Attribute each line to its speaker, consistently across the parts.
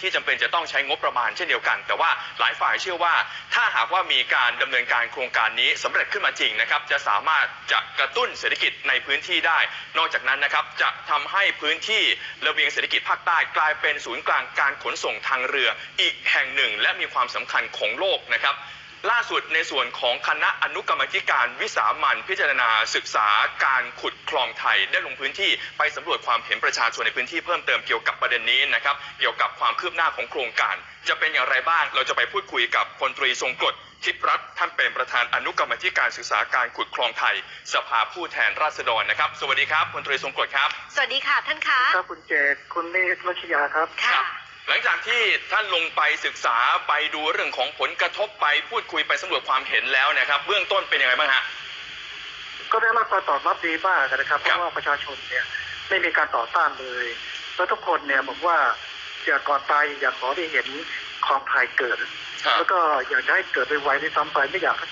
Speaker 1: ที่จำเป็นจะต้องใช้งบประมาณเช่นเดียวกัน แต่ว่าหลายฝ่ายเชื่อว่า ถ้าหากว่ามีการดำเนินการโครงการนี้สำเร็จขึ้นมาจริงนะครับจะสามารถจะกระตุ้นเศรษฐกิจในพื้นที่ได้ นอกจากนั้นนะครับจะทำให้พื้นที่ระเบียงเศรษฐกิจภาคใต้กลายเป็นศูนย์กลางการขนส่งทางเรือ อีกแห่งหนึ่ง และมีความสำคัญของโลกนะครับ ล่าสุดในส่วนของคณะอนุกรรมาธิการวิสามันพิจารณาศึกษาการขุดคลองไทยได้ลงพื้นที่ไปสำรวจความเห็นประชาชนในพื้นที่เพิ่มเติมเกี่ยวกับประเด็นนี้นะครับเกี่ยวกับความคืบหน้าของโครงการ จะเป็นอย่างไรบ้างเราจะไปพูดคุยกับพลตรีทรงกฎทิพย์รัตน์ท่านเป็นประธานอนุกรรมาธิการศึกษาการขุดคลองไทย สภาผู้แทนราษฎรนะครับ สวัสดีครับพลตรีทรงกฎครับ
Speaker 2: สวัสดีค่ะท่านคะ
Speaker 3: ครับคุณเจตคุณเนธรัชยาครับ
Speaker 2: ค่ะ
Speaker 1: หลังจากที่ท่านลงไปศึกษาไปดูเรื่องของผลกระทบไปพูดคุยไปสำรวจความเห็นแล้วนะครับ เบื้องต้นเป็นยังไงบ้างฮะ
Speaker 3: ก็ได้รับการตอบรับดีมากนะครับ เพ
Speaker 1: ครับ
Speaker 3: ราะว่าประชาชนเนี่ยไม่มีการต่อต้านเลย แล้วทุกคนเนี่ยบอกว่าอยากก่อนตายอยากขอได้เห็นคลองไทยเกิด
Speaker 1: ครับ
Speaker 3: แล้วก็อยากจะให้เกิดไวๆด้วยซ้ำไปไม่อยากให้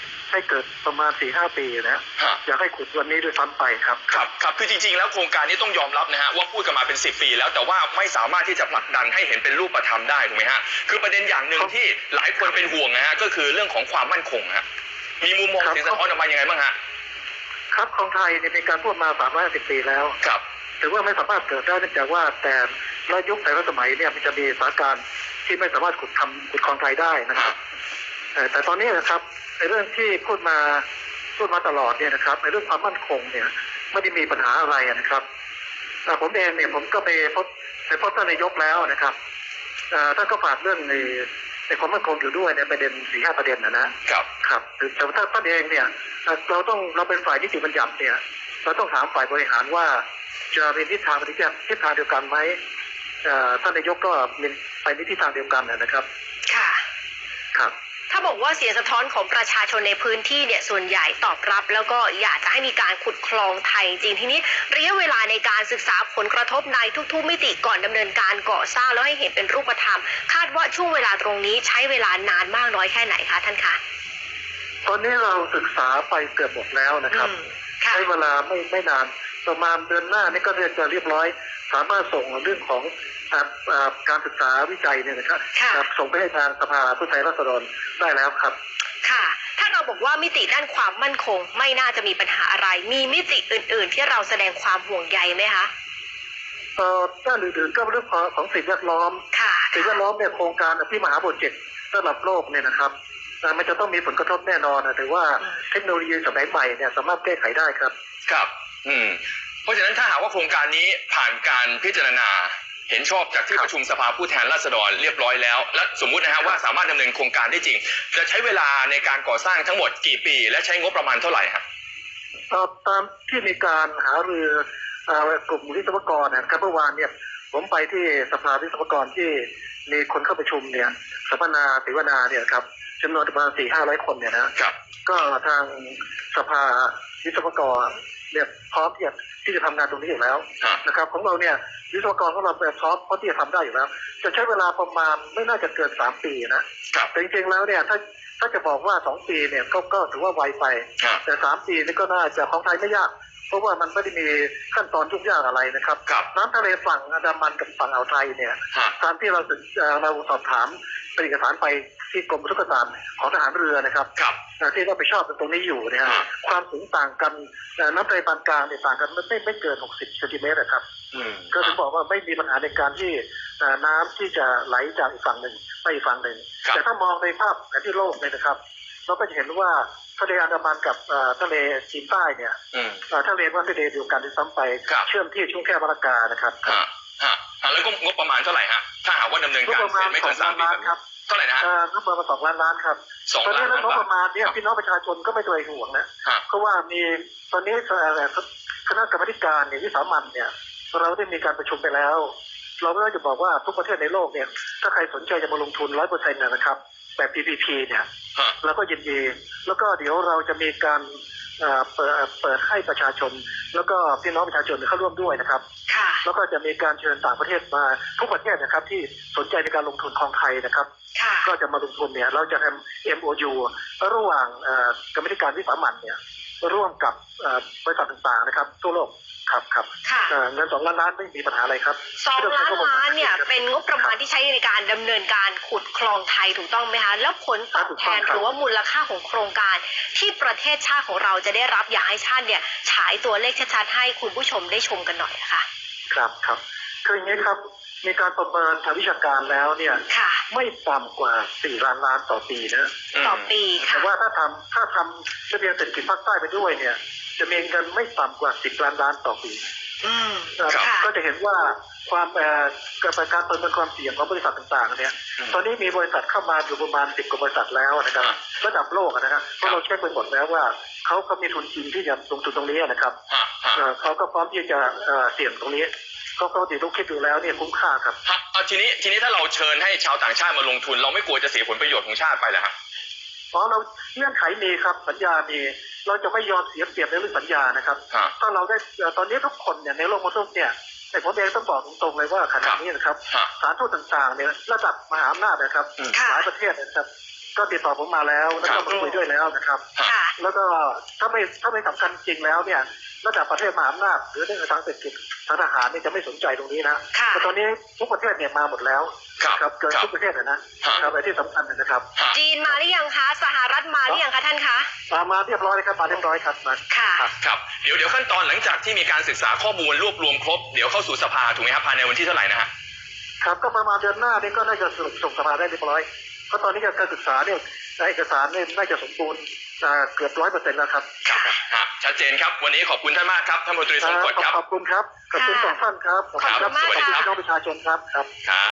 Speaker 3: เกิดประมาณสี่ห้าปีนะ
Speaker 1: ฮะ
Speaker 3: อยากให้ขุดวันนี้ด้วยซ้ำไปครับ
Speaker 1: ครับครับคือจริงๆ แล้วโครงการนี้ต้องยอมรับนะฮะว่าพูดกันมาเป็น 10 ปี แล้วแต่ว่าไม่สามารถที่จะผลักดันให้เห็นเป็นรูปธรรมได้ถูกไหมฮะคือประเด็นอย่างหนึ่ง
Speaker 3: ครับ
Speaker 1: ที่หลายคนเป็นห่วงนะฮะก็คือเรื่องของความมั่นคงฮะมีมุมมอง
Speaker 3: ครับ
Speaker 1: เสียงสะท้อนออกมายังไงบ้างฮะ
Speaker 3: ครับคลองไทยเนี่ยมีการพูดมาสามร้อยสิบปีแล้ว
Speaker 1: ครับ
Speaker 3: ถือว่าไม่สามารถเกิดได้เนื่องจากว่าแต่ละยุคแต่ละสมัยเนี่ยมันจะมีสถานการณ์ที่ไม่สามารถขุดทำขุดคลองไทยได้นะครับเอ่อ แต่ตอนนี้นะครับในเรื่องที่พูดมาพูดมาตลอดเนี่ยนะครับในเรื่องความมั่นคงเนี่ยไม่ได้มีปัญหาอะไรนะครับเอ่อผมเองเนี่ยผมก็ไปพบไปพบท่านนายกแล้วนะครับเอ่อท่านก็ฝากเรื่องในในความมั่นคงอยู่ด้วยในประเด็นสี่ห้าประเด็นนะนะครับครับถึงแต่ว่าท่านเองเนี่ยเอ่อเราต้องเราเป็นฝ่ายนิติบัญญัติเนี่ยเราต้องถามฝ่ายบริหารว่าจะมีทิศทางปฏิบัติทิศทางเดียวกันไหมเอ่อท่านนายกก็มีไปในทิศทางเดียวกันนะครับ
Speaker 2: ค่ะ
Speaker 3: ครับ
Speaker 2: ถ้าบอกว่าเสียงสะท้อนของประชาชนในพื้นที่เนี่ยส่วนใหญ่ตอบรับ แล้วก็อยากจะให้มีการขุดคลองไทยจริงทีนี้ระยะเวลาในการศึกษาผลกระทบในทุกๆมิติก่อนดำเนินการก่อสร้างแล้วให้เห็นเป็นรูปธรรม คาดว่าช่วงเวลาตรงนี้ใช้เวลานานมากน้อยแค่ไหนคะท่านคะ
Speaker 3: ตอนนี้เราศึกษาไปเกือบหมดแล้วนะครับ
Speaker 2: อืมค่ะ
Speaker 3: ใช้เวลาไม่ไม่นาน ประมาณเดือนหน้านี่ก็จะเรียบร้อย สามารถส่งเรื่องของอ่าอ่าการศึกษาวิจัยเนี่ยนะครับ
Speaker 2: ค่ะ
Speaker 3: ครับส่งไปให้ทางสภาผู้แทนราษฎรได้แล้วครับ
Speaker 2: ค่ะ ถ้าเราบอกว่ามิติด้านความมั่นคง ไม่น่าจะมีปัญหาอะไร มีมิติอื่น ๆ ที่เราแสดงความห่วงใยไหมคะ
Speaker 3: เอ่อด้านอื่นๆก็เรื่องของของสิ่งแวดล้อม
Speaker 2: ค่ะ
Speaker 3: สิ่งแวดล้อมเนี่ยโครงการที่มหาโปรเจกต์ระดับโลกเนี่ยนะครับอ่า มันจะต้องมีผลกระทบแน่นอนนะแต่ว่า
Speaker 2: อืม
Speaker 3: เทคโนโลยีสมัยใหม่เนี่ยสามารถแก้ไขได้ครับ
Speaker 1: ครับ อืม เพราะฉะนั้นถ้าหากว่าโครงการนี้ผ่านการพิจารณาเห็นชอบจากที่
Speaker 3: ครับ
Speaker 1: ประชุมสภาผู้แทนราษฎรเรียบร้อยแล้ว และสมมุตินะฮะว่าสามารถดำเนินโครงการได้จริง จะใช้เวลาในการก่อสร้างทั้งหมดกี่ปี และใช้งบประมาณเท่าไหร่ฮะ
Speaker 3: เอ่อตามที่มีการหารือเอ่อกลุ่มวิศวกรนะครับเมื่อวานเนี่ยผมไปที่สภาวิศวกรที่ มีคนเข้าประชุมเนี่ยสัมมนาเสวนาเนี่ยครับจำนวนประมาณสี่ห้าร้อยคนเนี่ยนะครับก็ทางสภาวิศวกรเนี่ยพร้อมที่จะที่จะทำงานตรงนี้อยู่แล้ว
Speaker 1: ครับ
Speaker 3: นะครับ ของเราเนี่ยวิศวกรของเราแบบพร้อมเพราะที่จะทำได้อยู่แล้ว จะใช้เวลาประมาณไม่น่าจะเกินสามปีนะครับแต่จริงๆแล้วเนี่ยถ้าถ้าจะบอกว่าสองปีเนี่ยก็ก็ถือว่าไวไป
Speaker 1: ครับ
Speaker 3: แต่สามปีนี่ก็น่าจะของไทยไม่ยากเพ ราะว่ามันไม่ได้มีขั้นตอนยุ่งยากอะไรนะครับ
Speaker 1: ครับ
Speaker 3: น้ำทะเลฝั่งอันดามันกับฝั่งอ่าวไทยเนี่ย
Speaker 1: ฮะ
Speaker 3: ตามที่เราศึกเอ่อเราสอบถามเป็นเอกสารไปที่กรมทุกศาสตร์ของทหารเรือนะครับ
Speaker 1: ครับ
Speaker 3: เอ่อที่รับผิดชอบตรงนี้อยู่เนี่ยฮะ
Speaker 1: อ่า
Speaker 3: ความสูงต่างกันเอ่อน้ำทะเลปานกลางเนี่ยต่างกันไม่ไม่ไม่เกิน 60เซนติเมตรนะครับ
Speaker 1: อืม
Speaker 3: ก็ถึงบอกว่าไม่มีปัญหาในการที่เอ่อน้ำที่จะไหลจากอีกฝั่งหนึ่งไปอีกฝั่งหนึ่ง
Speaker 1: ครับ
Speaker 3: แต่ถ้ามองในภาพแผนที่โลกเนี่ยนะครับ เราก็จะเห็นว่า ทะเลอันดามันกับเอ่อทะเลจีนใต้เนี่ย
Speaker 1: อืม
Speaker 3: เอ่อทะเลว่าทะเลเดียวกันด้วยซ้ำไป
Speaker 1: ครับ
Speaker 3: เชื่อมที่ช่วงแคบมะละกานะครับ
Speaker 1: ฮะฮะฮะแล้วก็งบประมาณเท่าไหร่ฮะถ้าหากว่าดำเนิน
Speaker 3: ก็
Speaker 1: การ
Speaker 3: ประ
Speaker 1: เส
Speaker 3: มา
Speaker 1: ร็
Speaker 3: ณ
Speaker 1: จไม่
Speaker 3: ส
Speaker 1: เกิ
Speaker 3: อนง
Speaker 1: สา
Speaker 3: ล้ามน
Speaker 1: ปี
Speaker 3: ล้าน
Speaker 1: แบบ
Speaker 3: ครั
Speaker 1: นี้
Speaker 3: บ
Speaker 1: เท่าไหร่นะฮะ
Speaker 3: เอ่องบประมาณสองล้านล้านครับ
Speaker 1: สอง
Speaker 3: ตอน
Speaker 1: ล้า
Speaker 3: นี้
Speaker 1: น
Speaker 3: เรื่องงบ
Speaker 1: บา
Speaker 3: ประมาณ
Speaker 1: ท
Speaker 3: เนี่ยพี่น้องประชาชนก็ไม่ตัวเองห่วงนะ
Speaker 1: ฮะ
Speaker 3: เพราะว่ามีตอนนี้เอ่อคณะกรรมการเนี่ยวิสามันเนี่ย เราได้มีการประชุมไปแล้ว เราก็จะบอกว่าทุกประเทศในโลกเนี่ย ถ้าใครสนใจจะมาลงทุนร้อยเปอร์เซ็นต์นะครับ แบบ PPP เนี่ย
Speaker 1: ฮะ
Speaker 3: เราก็ยินดี แล้วก็เดี๋ยวเราจะมีการเอ่อเปิดเปิดให้ประชาชน แล้วก็พี่น้องประชาชนเข้าร่วมด้วยนะครับ
Speaker 2: ค่ะ
Speaker 3: แล้วก็จะมีการเชิญต่างประเทศมาทุกประเทศนะครับ ที่สนใจในการลงทุนของไทยนะครับ
Speaker 2: ค่ะ
Speaker 3: ก็จะมาลงทุนเนี่ยเราจะทำ MOU ระหว่างเอ่อกรรมธิการวิสามันเนี่ย ร่วมกับเอ่อบริษัทต่างๆนะครับทั่วโลกครับครับ
Speaker 2: ค่ะ
Speaker 3: เอ่อเงินสองล้านล้านไม่มีปัญหาอะไรครับ
Speaker 2: สองล้านล้านเนี่ย
Speaker 3: ครับ
Speaker 2: เป็นงบประมาณที่ใช้ในการดำเนินการขุดคลองไทยถูกต้องไหมคะ แล้วผลตอบแทน
Speaker 3: ครับ
Speaker 2: หรือว่ามูลค่าของโครงการ ที่ประเทศชาติของเราจะได้รับอยากให้ชาติเนี่ยฉายตัวเลขชัดๆให้คุณผู้ชมได้ชมกันหน่อยนะคะ
Speaker 3: ครับครับ คืออย่างนี้ครับ มีการประเมินทางวิชาการแล้วเนี่ย
Speaker 2: ค่ะ
Speaker 3: ไม่ต่ำกว่า 4 ล้านล้านต่อปีนะ
Speaker 2: ต่อปี
Speaker 3: แต่
Speaker 2: ค่ะ
Speaker 3: ว่าถ้าทำถ้าทำระเบียงเศรษฐกิจภาคใต้ไปด้วยเนี่ย จะมีเงินไม่ต่ำกว่า 10 ล้านล้านต่อปี
Speaker 2: อืม
Speaker 3: นะครับ
Speaker 2: ค่ะ
Speaker 3: ก็จะเห็นว่าความเอ่อการการประเมินความเสี่ยงของบริษัทต่างๆเนี่ย
Speaker 1: อืม
Speaker 3: ตอนนี้มีบริษัทเข้ามาอยู่ประมาณ10กว่าบริษัทแล้วนะครับ
Speaker 1: อ่า
Speaker 3: ระดับโลกอะนะครับเพ
Speaker 1: ครั
Speaker 3: ราะ
Speaker 1: บ
Speaker 3: เราเช็คไปหมดแล้วว่าเขาก็มีทุนจริงที่จะลงทุนตรงนี้นะครับ
Speaker 1: ฮะฮะ
Speaker 3: เอ่อเขาก็พร้อมที่จะเอ่อเสี่ยงตรงนี้ เขาก็ติดลูกคิดดูแล้วเนี่ยคุ้มค่าครับ
Speaker 1: ฮะเอาทีนี้ทีนี้ถ้าเราเชิญให้ชาวต่างชาติมาลงทุน เราไม่กลัวจะเสียผลประโยชน์ของชาติไปเหรอฮะ
Speaker 3: เพราะเราเงื่อนไขมีครับสัญญามีเราจะไม่ยอมเสียเปรียบในเรื่องสัญญานะครับ
Speaker 1: ฮะ
Speaker 3: ถ้าเราได้เอ่อตอนนี้ทุกคนเนี่ยในโลกมนุษย์เนี่ยแต่ผมเองต้องบอกตรงๆเลยว่าขณะนี้นะครับ
Speaker 1: ฮะ
Speaker 3: สถารทูตต่างๆเนี่ยระดับมหาอำนาจนะครับ
Speaker 1: อืม
Speaker 2: ค่ะ
Speaker 3: หลายประเทศนะครับ ก็ติดต่อผมมาแล้วแล้ว
Speaker 1: ครั
Speaker 3: ก็
Speaker 1: บ
Speaker 3: มาคุยด้วยแล้วนะครับ
Speaker 2: ค่ะ
Speaker 3: แล้วก็ถ้าไม่ถ้าไม่สำคัญจริงแล้วเนี่ยระดับประเทศมหาอำนาจหรือในทางเศรษฐกิจทางทหารเนี่ยจะไม่สนใจตรงนี้นะ
Speaker 2: ค่ะ
Speaker 3: แต่ตอนนี้ทุกประเทศเนี่ยมาหมดแล้ว
Speaker 1: ครับ
Speaker 3: ครับเกิน
Speaker 1: ครับ
Speaker 3: ทุกประเทศนะนะ
Speaker 1: ฮะ
Speaker 3: ครับไอ้ที่สำคัญนะครับ
Speaker 1: ฮะ
Speaker 2: จีนมาหรือยังคะสหรัฐมาหรือยังคะท่านคะ
Speaker 3: มามาเรียบร้อยเลยครับมาเรียบร้อยครับมา
Speaker 2: ค่ะ
Speaker 3: ครับ
Speaker 1: ครับเดี๋ยวเดี๋ยวขั้นตอนหลังจากที่มีการศึกษาข้อมูลรวบรวมครบเดี๋ยวเข้าสู่สภาถูกไหมครับภายในวันที่เท่าไหร่นะฮะ
Speaker 3: ครับก็ประมาณเดือนหน้านี่ก็น่าจะส่งส่งสภาได้เรียบร้อยเพ ราะตอนนี้การศึกษาเนี่ยเอกสารเนี่ยน่าจะสมบูรณ์อ่าเกือบร้อยเปอร์เซ็นต์แล้วครับ
Speaker 2: ค่ะ
Speaker 1: ฮะชัดเจนครับ วันนี้ขอบคุณท่านมากครับท่านพลตรีทรงกฎครับ
Speaker 3: ขอบคุณครับ ขอบคุณ
Speaker 2: ค่ะ
Speaker 3: สองท่านครับ
Speaker 2: ขอบคุณมาก
Speaker 3: ขอบคุณ
Speaker 2: ค่ะ
Speaker 3: พี่น้องประชาชนครับครับ
Speaker 1: ครับ